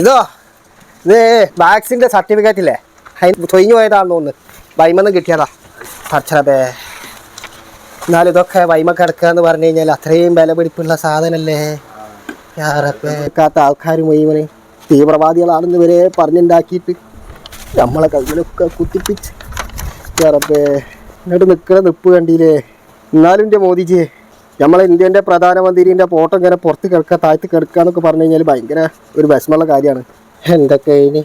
ഇതോ ഇത് വാക്സിന്റെ സർട്ടിഫിക്കറ്റ് ഇല്ലേ അതിന് തൊയിഞ്ഞു പോയതാണെന്ന് തോന്നുന്നു. വൈമെന്ന് കിട്ടിയതാ. പച്ചറബേ എന്നാലും ഇതൊക്കെ വൈമ കിടക്കുക എന്ന് പറഞ്ഞു കഴിഞ്ഞാൽ അത്രയും വില പിടിപ്പുള്ള സാധനല്ലേ? ക്കാത്ത ആൾക്കാർ മുഴുവൻ തീവ്രവാദികളാണെന്ന് വരെ പറഞ്ഞുണ്ടാക്കിയിട്ട് നമ്മളെ കയ്യിലൊക്കെ കുത്തിപ്പിച്ച്. റബ്ബേ എന്നിട്ട് നിൽക്കുന്ന നിപ്പ് കണ്ടില്ലേ? എന്നാലും എന്റെ മോദിജി നമ്മളെ ഇന്ത്യന്റെ പ്രധാനമന്ത്രിന്റെ ഫോട്ടോ ഇങ്ങനെ പുറത്ത് കിടക്കുക താഴ്ത്ത് കിടക്കുക എന്നൊക്കെ പറഞ്ഞു കഴിഞ്ഞാൽ ഭയങ്കര ഒരു വിഷമമുള്ള കാര്യമാണ്. എന്തൊക്കെ ഇനി?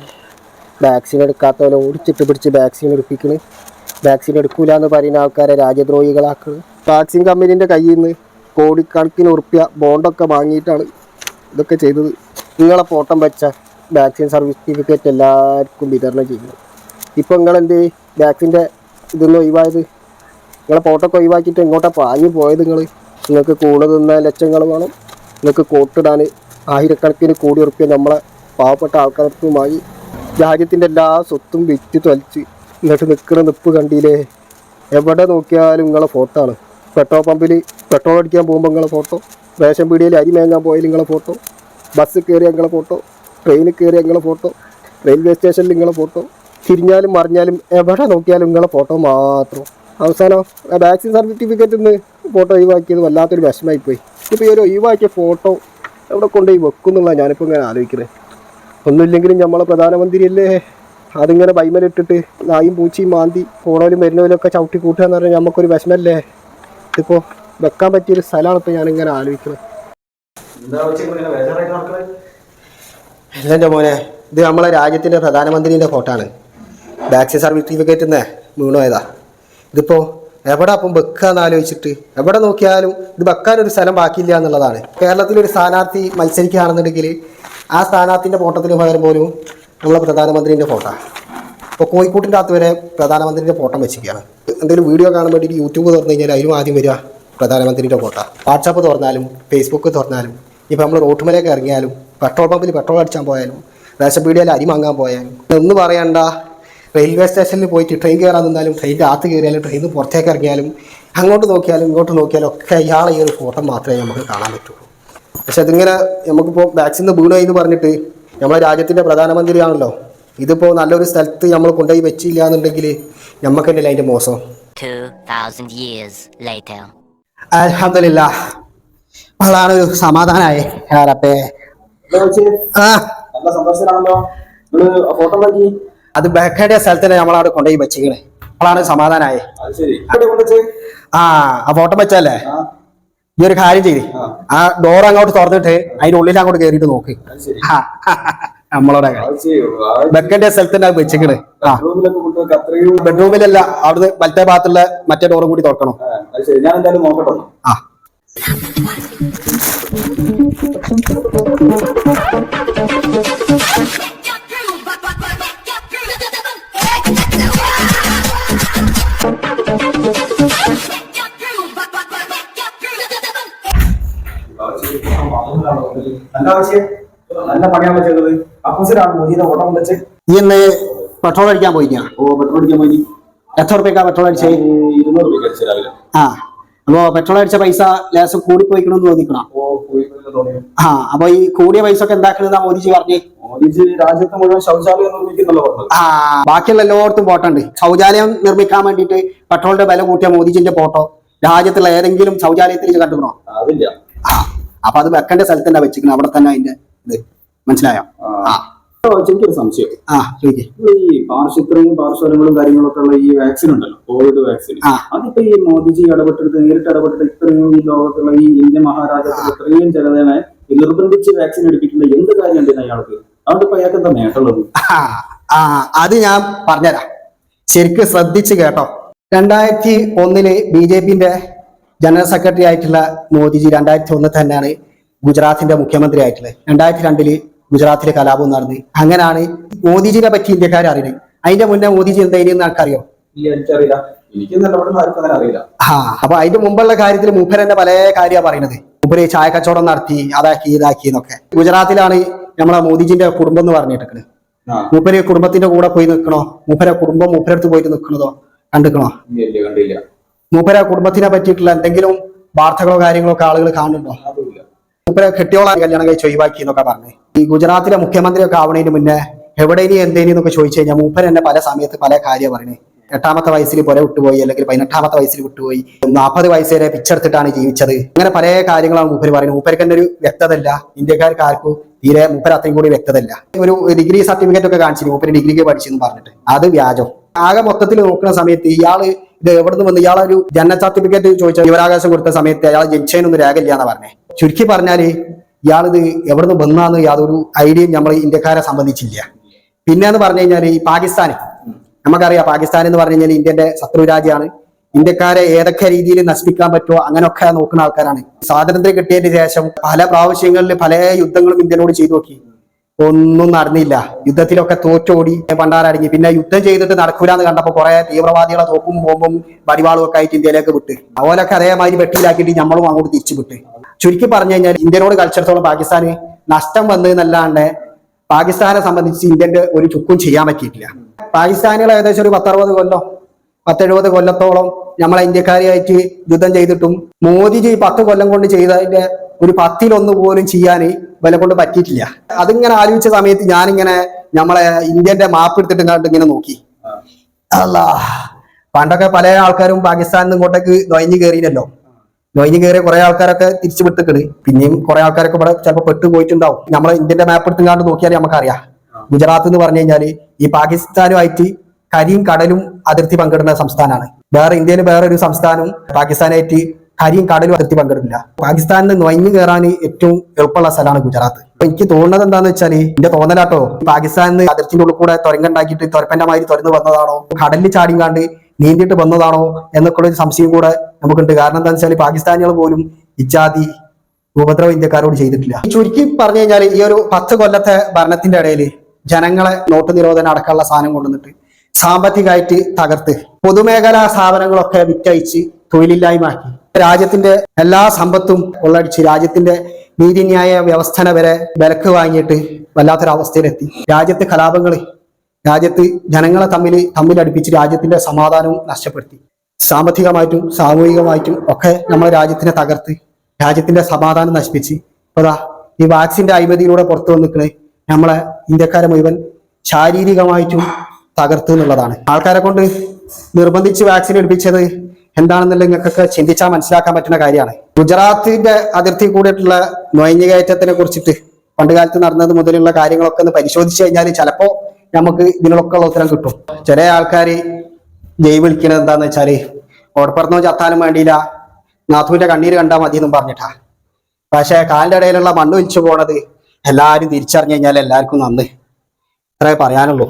വാക്സിൻ എടുക്കാത്തവരെ ഓടിച്ചിട്ട് പിടിച്ച് വാക്സിൻ എടുപ്പിക്കണ്. വാക്സിൻ എടുക്കൂല എന്ന് പറയുന്ന ആൾക്കാരെ രാജ്യദ്രോഹികളാക്കണ്. വാക്സിൻ കമ്പനീന്റെ കയ്യിൽ നിന്ന് കോടിക്കണക്കിന് ഉറുപ്പ്യ ബോണ്ടൊക്കെ വാങ്ങിയിട്ടാണ് ഇതൊക്കെ ചെയ്തത്. നിങ്ങളെ ഫോട്ടം വെച്ച. വാക്സിൻ സർട്ടിഫിക്കറ്റ് എല്ലാവർക്കും വിതരണം ചെയ്യുന്നു ഇപ്പോൾ നിങ്ങൾ എന്ത് വാക്സിന്റെ ഇതൊന്നും ഒഴിവായത്? നിങ്ങളെ ഫോട്ടോ ഒക്കെ ഒഴിവാക്കിയിട്ട് എങ്ങോട്ടാ പാഞ്ഞു പോയത് നിങ്ങൾ നിങ്ങൾക്ക് കൂടെ തിന്ന ലക്ഷങ്ങൾ വേണം. നിങ്ങൾക്ക് കോട്ടിടാൻ ആയിരക്കണക്കിന് കോടി ഉറപ്പിയ നമ്മളെ പാവപ്പെട്ട ആൾക്കാർക്കുമായി രാജ്യത്തിന്റെ എല്ലാ സ്വത്തും വിറ്റ് തൊലിച്ച് എന്നിട്ട് നിൽക്കുന്ന നിപ്പ് കണ്ടില്ലേ? എവിടെ നോക്കിയാലും നിങ്ങളെ ഫോട്ടോ ആണ്. പെട്രോൾ പമ്പിൽ പെട്രോൾ അടിക്കാൻ പോകുമ്പോൾ നിങ്ങളെ ഫോട്ടോ റേഷൻ പീടിയയിൽ അരി മേങ്ങാൻ പോയാൽ നിങ്ങളെ ഫോട്ടോ ബസ് കയറിയ നിങ്ങളെ ഫോട്ടോ ട്രെയിനിൽ കയറിയ നിങ്ങളെ ഫോട്ടോ റെയിൽവേ സ്റ്റേഷനിൽ നിങ്ങളെ ഫോട്ടോ തിരിഞ്ഞാലും മറിഞ്ഞാലും എവിടെ നോക്കിയാലും നിങ്ങളെ ഫോട്ടോ മാത്രം. അവസാനം വാക്സിൻ സർട്ടിഫിക്കറ്റിൽ നിന്ന് ഫോട്ടോ ഒഴിവാക്കിയത് വല്ലാത്തൊരു വിഷമമായിപ്പോയി. ഇപ്പോൾ ഈ ഒരു ഒഴിവാക്കിയ ഫോട്ടോ എവിടെ കൊണ്ടുപോയി വെക്കുന്നുള്ള ഞാനിപ്പോൾ ഇങ്ങനെ ആലോചിക്കുന്നത് ഒന്നുമില്ലെങ്കിലും നമ്മളെ പ്രധാനമന്ത്രിയല്ലേ അതിങ്ങനെ ബൈമലിട്ടിട്ട് നായും പൂച്ചയും മാന്തി ഫോണോലും മരുന്നോലും ഒക്കെ ചവിട്ടി കൂട്ടുക എന്ന് പറഞ്ഞാൽ നമുക്കൊരു വിഷമല്ലേ? ഇതിപ്പോൾ വെക്കാൻ പറ്റിയൊരു സ്ഥലമാണ് ഇപ്പോൾ ഞാനിങ്ങനെ ആലോചിക്കുന്നത് അല്ല എന്റെ മോനെ ഇത് നമ്മളെ രാജ്യത്തിന്റെ പ്രധാനമന്ത്രിന്റെ ഫോട്ടോ ആണ്. വാക്സിൻ സർട്ടിഫിക്കറ്റ് നിന്ന് വീണുപോയതാ ഇതിപ്പോൾ എവിടെ അപ്പം വെക്കാന്ന് ആലോചിച്ചിട്ട് എവിടെ നോക്കിയാലും ഇത് വെക്കാനൊരു സ്ഥലം ബാക്കിയില്ല എന്നുള്ളതാണ്. കേരളത്തിലൊരു സ്ഥാനാർത്ഥി മത്സരിക്കുകയാണെന്നുണ്ടെങ്കിൽ ആ സ്ഥാനാർത്ഥിന്റെ ഫോട്ടോത്തിന് പകരം പോലും നമ്മളെ പ്രധാനമന്ത്രിന്റെ ഫോട്ടോ ഇപ്പോൾ കോഴിക്കോട്ടിന്റെ അകത്ത് വരെ പ്രധാനമന്ത്രിന്റെ ഫോട്ടോ വെച്ചിരിക്കുകയാണ്. എന്തെങ്കിലും വീഡിയോ കാണാൻ വേണ്ടിയിട്ട് യൂട്യൂബ് തുറന്നു കഴിഞ്ഞാൽ അതിലും ആദ്യം വരിക പ്രധാനമന്ത്രിന്റെ ഫോട്ടോ വാട്സാപ്പ് തുറന്നാലും ഫേസ്ബുക്ക് തുറന്നാലും ഇപ്പോൾ നമ്മൾ റോട്ടുമലേക്ക് ഇറങ്ങിയാലും പെട്രോൾ പമ്പിൽ പെട്രോൾ അടിച്ചാൻ പോയാലും റേഷൻ പീടികയിൽ അരി വാങ്ങാൻ പോയാലും ഒന്ന് പറയണ്ട. റെയിൽവേ സ്റ്റേഷനിൽ പോയിട്ട് ട്രെയിൻ കയറാൻ നിന്നാലും ട്രെയിനിന്റെ അകത്ത് കയറിയാലും ട്രെയിനിൽ പുറത്തേക്ക് ഇറങ്ങിയാലും അങ്ങോട്ട് നോക്കിയാലും ഇങ്ങോട്ട് നോക്കിയാലും ഒക്കെ ഇയാളെ ഈ ഒരു ഫോട്ടോ മാത്രമേ നമുക്ക് കാണാൻ പറ്റുള്ളൂ. പക്ഷെ അതിങ്ങനെ നമുക്കിപ്പോൾ വാക്സിൻ വീണു എന്ന് പറഞ്ഞിട്ട് നമ്മളെ രാജ്യത്തിന്റെ പ്രധാനമന്ത്രിയാണല്ലോ. ഇതിപ്പോൾ നല്ലൊരു സ്ഥലത്ത് നമ്മൾ കൊണ്ടുപോയി വെച്ചില്ല എന്നുണ്ടെങ്കിൽ നമുക്ക് തന്നെയല്ലേ അതിന്റെ മോശം 2,000 years later. അലഹമില്ല അതാണ് സമാധാനമായി റബ്ബേ. ആ നല്ല സന്തോഷത്തിലാണല്ലോ. ഫോട്ടോ നോക്കി. അത് ബാക്കേടിയ സ്ഥലത്തിന് നമ്മളവിടെ കൊണ്ടുപോയി വെച്ചിക്കണേ അപ്പോഴാണ് സമാധാനായേ. ആ ആ ഫോട്ടോ വെച്ചല്ലേ ഈ ഒരു കാര്യം ചെയ്ത് ആ. ഡോർ അങ്ങോട്ട് തുറന്നിട്ട് അതിന്റെ ഉള്ളിൽ അങ്ങോട്ട് കയറിയിട്ട് നോക്ക്. അത് ശരി. ആ, നമ്മളോടെ ബെക്കന്റെ സ്ഥലത്തിന്റെ വെച്ചിക്കണ് ആ. ബെഡ്റൂമിലല്ല അവിടുന്ന് വലത്തെ ഭാഗത്തുള്ള മറ്റേ ഡോറും കൂടി തുറക്കണം. അത് ശരി. ഞാൻ എന്തായാലും നോക്കട്ടെ. ആ. നല്ല പണിയാണ് ചെയ്തത് അപ്പൂസിലാണ് മോദിയുടെ ഓട്ടം വെച്ച് ഈ ഇന്ന് പെട്രോൾ അടിക്കാൻ പോയിക്കാ? ഓ പെട്രോൾ അടിക്കാൻ പോയി. എത്ര റുപ്യക്കാ പെട്രോൾ അടിച്ചത് ഇരുന്നൂറ് അടിച്ചു രാവിലെ ആ അപ്പോ പെട്രോൾ അടിച്ച പൈസ ലേശം കൂടിപ്പോയിക്കണമെന്ന് തോന്നിക്കണം ആ അപ്പൊ ഈ കൂടിയ പൈസ ഒക്കെ എന്താക്കണെന്നാ മോദിജി പറഞ്ഞു? മോദിജി രാജ്യത്ത് മുഴുവൻ ശൗചാലയം നിർമ്മിക്കുന്നല്ലോ ആ ബാക്കിയുള്ള എല്ലായിടത്തും പോട്ടുണ്ട്. ശൗചാലയം നിർമ്മിക്കാൻ വേണ്ടിയിട്ട് പെട്രോളിന്റെ വില കൂട്ടിയ മോദിജിന്റെ ഫോട്ടോ രാജ്യത്തുള്ള ഏതെങ്കിലും ശൗചാലയത്തിൽ കണ്ടുക്കണോ? അതില്ല. അപ്പൊ അത് വെക്കേണ്ട സ്ഥലത്ത് തന്നെ വെച്ചിരിക്കണം അവിടെ തന്നെ അതിന്റെ ഇത് മനസ്സിലായോ? ആ. എനിക്കൊരു സംശയം. ആ ചോദിക്കേ. ഈ പാർശ്വത്രയും പാർശ്വരങ്ങളും കാര്യങ്ങളൊക്കെ ഉള്ള ഈ വാക്സിൻ ഉണ്ടല്ലോ കോവിഡ് വാക്സിൻ. അതിപ്പോ ഈ മോദിജി ഇടപെട്ടെടുത്ത് നേരിട്ട് ഇടപെട്ടിട്ട് ഇത്രയും ഈ ലോകത്തുള്ള ഈ ഇന്ത്യൻ മഹാരാജ്യത്തിൽ ഇത്രയും ജനതനെ ഈ നിർബന്ധിച്ച് വാക്സിൻ എടുപ്പിക്കേണ്ട എന്ത് കാര്യമുണ്ട് അയാൾക്ക്? അതുകൊണ്ട് ഇപ്പൊ അയാൾക്ക് എന്താ നേട്ടമുള്ളത്? അത് ഞാൻ പറഞ്ഞുതരാം. ശരിക്കും ശ്രദ്ധിച്ച് കേട്ടോ. രണ്ടായിരത്തി ഒന്നിൽ ബി ജെ പിന്റെ ജനറൽ സെക്രട്ടറി ആയിട്ടുള്ള മോദിജി രണ്ടായിരത്തി ഒന്ന് തന്നെയാണ് ഗുജറാത്തിന്റെ മുഖ്യമന്ത്രി ആയിട്ടുള്ളത്. രണ്ടായിരത്തി രണ്ടിൽ ഗുജറാത്തിലെ കലാപം നടന്ന്. അങ്ങനെയാണ് മോദിജിനെ പറ്റി ഇന്ത്യക്കാർ അറിയുന്നത് അതിന്റെ മുന്നേ മോദിജി എന്തായിരുന്നു ആൾക്കറിയോ ആ അപ്പൊ അതിന്റെ മുമ്പുള്ള കാര്യത്തിൽ മൂപ്പർ തന്നെ പല കാര്യമാണ് പറയുന്നത് മൂപ്പര് ചായ കച്ചവടം നടത്തി അതാക്കി ഇതാക്കി എന്നൊക്കെ. ഗുജറാത്തിലാണ് നമ്മളെ മോദിജിന്റെ കുടുംബം എന്ന് പറഞ്ഞിട്ട് ആ. മൂപ്പര് കുടുംബത്തിന്റെ കൂടെ പോയി നിൽക്കണോ? മൂപ്പര കുടുംബം മൂപ്പരടുത്ത് പോയിട്ട് നിൽക്കണതോ? കണ്ടിക്കണോ? കണ്ടില്ല. മൂപ്പര കുടുംബത്തിനെ പറ്റിയിട്ടുള്ള എന്തെങ്കിലും വാർത്തകളോ കാര്യങ്ങളോ ഒക്കെ ആളുകൾ കാണുന്നുണ്ടോ? മൂപ്പര കെട്ടിയോളാണ് കല്യാണം കഴിച്ച് ഒഴിവാക്കി എന്നൊക്കെ പറഞ്ഞു. ഈ ഗുജറാത്തിലെ മുഖ്യമന്ത്രി ഒക്കെ ആവണതിന് മുന്നേ ഇനി എന്തേനി എന്നൊക്കെ ചോദിച്ചു കഴിഞ്ഞാൽ മൂപ്പൻ എന്നെ പല സമയത്ത് പല കാര്യം പറഞ്ഞു എട്ടാമത്തെ വയസ്സിൽ പുര വിട്ടുപോയി അല്ലെങ്കിൽ പതിനെട്ടാമത്തെ വയസ്സിൽ വിട്ടുപോയി. നാൽപ്പത് വയസ്സ് വരെ പിച്ചെടുത്തിട്ടാണ് ജീവിച്ചത്. അങ്ങനെ പല കാര്യങ്ങളാണ് മൂപ്പര് പറയുന്നത്. മൂപ്പർക്ക് തന്നെ ഒരു വ്യക്തത ഇല്ല ഇന്ത്യക്കാർക്ക് ആർക്കും തീരെ മൂപ്പര അത്രയും കൂടി വ്യക്തത ഇല്ല ഒരു ഡിഗ്രി സർട്ടിഫിക്കറ്റ് ഒക്കെ കാണിച്ചിരുന്നു മൂപ്പര് ഡിഗ്രിക്ക് പഠിച്ചെന്ന് പറഞ്ഞിട്ട്. അത് വ്യാജം. ആകെ മൊത്തത്തിൽ നോക്കുന്ന സമയത്ത് ഇയാൾ ഇത് എവിടെ നിന്ന് വന്ന് ഇയാളൊരു ജനന സർട്ടിഫിക്കറ്റ് ചോദിച്ച വിവരാവകാശം കൊടുത്ത സമയത്ത് അയാൾ ജനിച്ചതിനൊന്നും രേഖയില്ല എന്നാ പറഞ്ഞേ. ചുരുക്കി പറഞ്ഞാൽ ഇയാളിത് എവിടെ നിന്ന് വന്നാന്ന് യാതൊരു ഐഡിയയും നമ്മൾ ഇന്ത്യക്കാരെ സംബന്ധിച്ചില്ല. പിന്നെ എന്ന് പറഞ്ഞു കഴിഞ്ഞാൽ ഈ പാകിസ്ഥാൻ നമുക്കറിയാം പാകിസ്ഥാൻ എന്ന് പറഞ്ഞു കഴിഞ്ഞാൽ ഇന്ത്യന്റെ ശത്രു രാജ്യമാണ്. ഇന്ത്യക്കാരെ ഏതൊക്കെ രീതിയിൽ നശിപ്പിക്കാൻ പറ്റുമോ അങ്ങനെയൊക്കെ നോക്കുന്ന ആൾക്കാരാണ്. സ്വാതന്ത്ര്യം കിട്ടിയതിന് ശേഷം പല പ്രാവശ്യങ്ങളിൽ പല യുദ്ധങ്ങളും ഇന്ത്യനോട് ചെയ്തു നോക്കി. ഒന്നും നടന്നില്ല. യുദ്ധത്തിലൊക്കെ തോറ്റോടി. പണ്ടാരടങ്ങി. പിന്നെ യുദ്ധം ചെയ്തിട്ട് നടക്കൂലെന്ന് കണ്ടപ്പോ കുറെ തീവ്രവാദികളെ തോക്കും ബോംബും വടിവാളും ഒക്കെ ആയിട്ട് ഇന്ത്യയിലേക്ക് വിട്ട്. അതുപോലൊക്കെ അതേമാതിരി വെട്ടിയിലാക്കിയിട്ട് നമ്മളും അങ്ങോട്ട് തിരിച്ചു വിട്ട്. ചുരുക്കി പറഞ്ഞു കഴിഞ്ഞാൽ ഇന്ത്യനോട് കളിച്ചിടത്തോളം പാകിസ്ഥാന് നഷ്ടം വന്നു എന്നല്ലാണ്ട് പാകിസ്ഥാനെ സംബന്ധിച്ച് ഇന്ത്യന്റെ ഒരു ചുക്കും ചെയ്യാൻ പറ്റിയിട്ടില്ല. പാകിസ്ഥാനികൾ ഏകദേശം ഒരു പത്തറുപത് കൊല്ലം പത്തെഴുപത് കൊല്ലത്തോളം നമ്മളെ ഇന്ത്യക്കാരെയായിട്ട് യുദ്ധം ചെയ്തിട്ടും മോദിജി പത്ത് കൊല്ലം കൊണ്ട് ചെയ്തതിന്റെ ഒരു പത്തിലൊന്ന് പോലും ചെയ്യാൻ വില കൊണ്ട് പറ്റിയിട്ടില്ല. അതിങ്ങനെ ആലോചിച്ച സമയത്ത് ഞാനിങ്ങനെ നമ്മളെ ഇന്ത്യന്റെ മാപ്പ് എടുത്തിട്ട് കണ്ട് ഇങ്ങനെ നോക്കി. അല്ല പണ്ടൊക്കെ പല ആൾക്കാരും പാകിസ്ഥാനിൽ നിന്ന് ഇങ്ങോട്ടേക്ക് നൊയഞ്ഞു കയറിയില്ലല്ലോ നൊയഞ്ഞു കയറിയ കുറെ ആൾക്കാരൊക്കെ തിരിച്ചു വിട്ടിക്കണ് പിന്നെയും കുറെ ആൾക്കാരൊക്കെ ഇവിടെ ചിലപ്പോൾ പെട്ടു പോയിട്ടുണ്ടാവും. നമ്മളെ ഇന്ത്യന്റെ മാപ്പ് എടുത്തുകൊണ്ട് നോക്കിയാൽ നമുക്കറിയാം. ഗുജറാത്ത് എന്ന് പറഞ്ഞു കഴിഞ്ഞാൽ ഈ പാകിസ്ഥാനുമായിട്ട് കരിയും കടലും അതിർത്തി പങ്കിടുന്ന സംസ്ഥാനമാണ്. വേറെ ഇന്ത്യയിൽ വേറെ ഒരു സംസ്ഥാനവും പാകിസ്ഥാനായിട്ട് കരിയും കടലും അതിർത്തി പങ്കിടില്ല പാകിസ്ഥാനിൽ നിന്ന് നൊയഞ്ഞു കയറാൻ ഏറ്റവും എളുപ്പമുള്ള സ്ഥലമാണ് ഗുജറാത്ത്. അപ്പൊ എനിക്ക് തോന്നുന്നത് എന്താന്ന് വെച്ചാൽ എന്റെ തോന്നലാട്ടോ പാകിസ്ഥാനിൽ അതിർത്തിന്റെ ഉള്ളിൽ കൂടെ തുരങ്കുണ്ടാക്കിയിട്ട് തുരപ്പന്റെ മാതിരി തുറന്നു വന്നതാണോ കടലിൽ ചാടിങ്ങാണ്ട് നീന്തിയിട്ട് വന്നതാണോ എന്നൊക്കെയുള്ള ഒരു സംശയം കൂടെ നമുക്കുണ്ട്. കാരണം എന്താണെന്ന് വെച്ചാൽ പാകിസ്ഥാനികൾ പോലും ഇജാതി ഉപദ്രവം ഇന്ത്യക്കാരോട് ചെയ്തിട്ടില്ല. ചുരുക്കി പറഞ്ഞു കഴിഞ്ഞാൽ ഈ ഒരു പത്ത് കൊല്ലത്തെ ഭരണത്തിന്റെ ഇടയിൽ ജനങ്ങളെ നോട്ട് നിരോധനം അടക്കമുള്ള സാധനം കൊണ്ടുവന്നിട്ട് സാമ്പത്തികമായിട്ട് തകർത്ത് പൊതുമേഖലാ സ്ഥാപനങ്ങളൊക്കെ വിറ്റഴിച്ച് തൊഴിലില്ലായ്മയാക്കി. രാജ്യത്തിന്റെ എല്ലാ സമ്പത്തും കൊള്ളടിച്ച് രാജ്യത്തിന്റെ നീതിന്യായ വ്യവസ്ഥന വരെ വിലക്ക് വാങ്ങിയിട്ട് വല്ലാത്തൊരവസ്ഥയിലെത്തി. രാജ്യത്തെ കലാപങ്ങൾ രാജ്യത്ത് ജനങ്ങളെ തമ്മിൽ തമ്മിലടുപ്പിച്ച് രാജ്യത്തിന്റെ സമാധാനവും നഷ്ടപ്പെടുത്തി. സാമ്പത്തികമായിട്ടും സാമൂഹികമായിട്ടും ഒക്കെ നമ്മുടെ രാജ്യത്തിനെ തകർത്ത് രാജ്യത്തിന്റെ സമാധാനം നശിപ്പിച്ച്. അതാ ഈ വാക്സിന്റെ അഴിമതിയിലൂടെ പുറത്തു വന്നിക്കണേ നമ്മളെ ഇന്ത്യക്കാരെ മുഴുവൻ ശാരീരികമായിട്ടും തകർത്തു എന്നുള്ളതാണ്. ആൾക്കാരെ കൊണ്ട് നിർബന്ധിച്ച് വാക്സിൻ എടുപ്പിച്ചത് എന്താണെന്നുള്ള നിങ്ങൾക്കൊക്കെ ചിന്തിച്ചാൽ മനസ്സിലാക്കാൻ പറ്റുന്ന കാര്യമാണ്. ഗുജറാത്തിന്റെ അതിർത്തി കൂടിയിട്ടുള്ള നുഴഞ്ഞുകയറ്റത്തിനെ കുറിച്ചിട്ട് പണ്ട് കാലത്ത് നടന്നത് മുതലുള്ള കാര്യങ്ങളൊക്കെ ഒന്ന് പരിശോധിച്ചു കഴിഞ്ഞാൽ ചിലപ്പോ നമുക്ക് ഇതിനൊക്കെ ഉള്ള ഉത്തരം കിട്ടും. ചില ആൾക്കാർ ജയ് വിളിക്കണത് എന്താന്ന് വെച്ചാൽ ഓടപ്പറന്നോ ചത്താനും വേണ്ടിയില്ല. നാഥുവിന്റെ കണ്ണീര് കണ്ടാൽ മതി എന്നും പറഞ്ഞിട്ടാ. പക്ഷെ കാലിന്റെ ഇടയിലുള്ള മണ്ണ് ഒലിച്ചു പോണത് എല്ലാവരും തിരിച്ചറിഞ്ഞു കഴിഞ്ഞാൽ എല്ലാവർക്കും നന്ന്. ഇത്രേ പറയാനുള്ളൂ.